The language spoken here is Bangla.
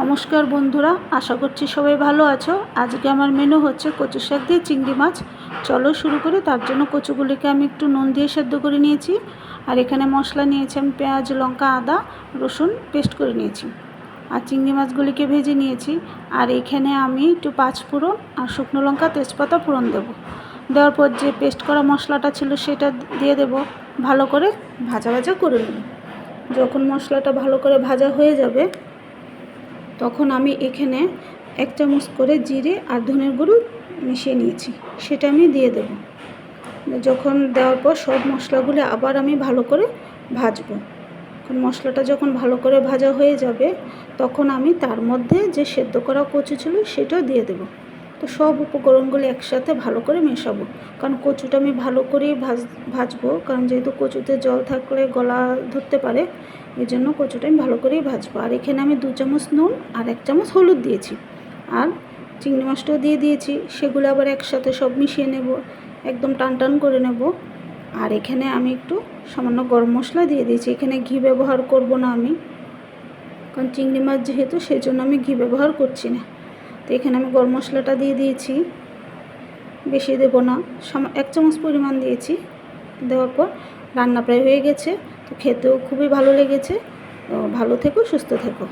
নমস্কার বন্ধুরা, আশা করছি সবাই ভালো আছো। আজকে আমার মেনু হচ্ছে কচু শাক দিয়ে চিংড়ি মাছ। চলো শুরু করি, তার জন্য কচুগুলিকে আমি একটু নুন দিয়ে সেদ্ধ করে নিয়েছি। আর এখানে মশলা নিয়েছি আমি পেঁয়াজ, লঙ্কা, আদা, রসুন পেস্ট করে নিয়েছি। আর চিংড়ি মাছগুলিকে ভেজে নিয়েছি। আর এখানে আমি একটু পাঁচ ফোড়ন আর শুকনো লঙ্কা, তেজপাতা ফোড়ন দেবো। দেওয়ার পর যে পেস্ট করা মশলাটা ছিল সেটা দিয়ে দেব। ভালো করে ভাজা ভাজা করে নেব। যখন মশলাটা ভালো করে ভাজা হয়ে যাবে তখন আমি এখানে এক চামচ করে জিরে আর ধনের গুঁড়ো মিশিয়ে নিয়েছি। সেটা আমি দিয়ে দেব। যখন দেওয়ার পর সব মশলাগুলো আবার আমি ভালো করে ভাজবো। মশলাটা যখন ভালো করে ভাজা হয়ে যাবে, তখন আমি তার মধ্যে যে সেদ্ধ করা কচু ছিল সেটাও দিয়ে দেব। তো সব উপকরণগুলো একসাথে ভালো করে মেশাবো। কারণ কচুটা আমি ভালো করেই ভাজ, ভাজবো। কারণ যেহেতু কচুতে জল থাকলে গলা ধরতে পারে এই জন্য কচুটা আমি ভালো করেই ভাজবো। আর এখানে আমি দু চামচ নুন আর এক চামচ হলুদ দিয়েছি। আর চিংড়ি মাছটাও দিয়ে দিয়েছি। সেগুলো আবার একসাথে সব মিশিয়ে নেব। একদম টান টান করে নেব। আর এখানে আমি একটু সামান্য গরম মশলা দিয়ে দিয়েছি। এখানে ঘি ব্যবহার করব না আমি। কারণ চিংড়ি মাছ যেহেতু সেই জন্য আমি ঘি ব্যবহার করছি না। তো এখানে আমি গরম মশলাটা দিয়ে দিয়েছি। বেশি দেবো না। এক চামচ পরিমাণ দিয়েছি। দেওয়ার পর রান্না প্রায় হয়ে গেছে। তো খেতেও খুবই ভালো লেগেছে। ভালো থেকো, সুস্থ থেকো।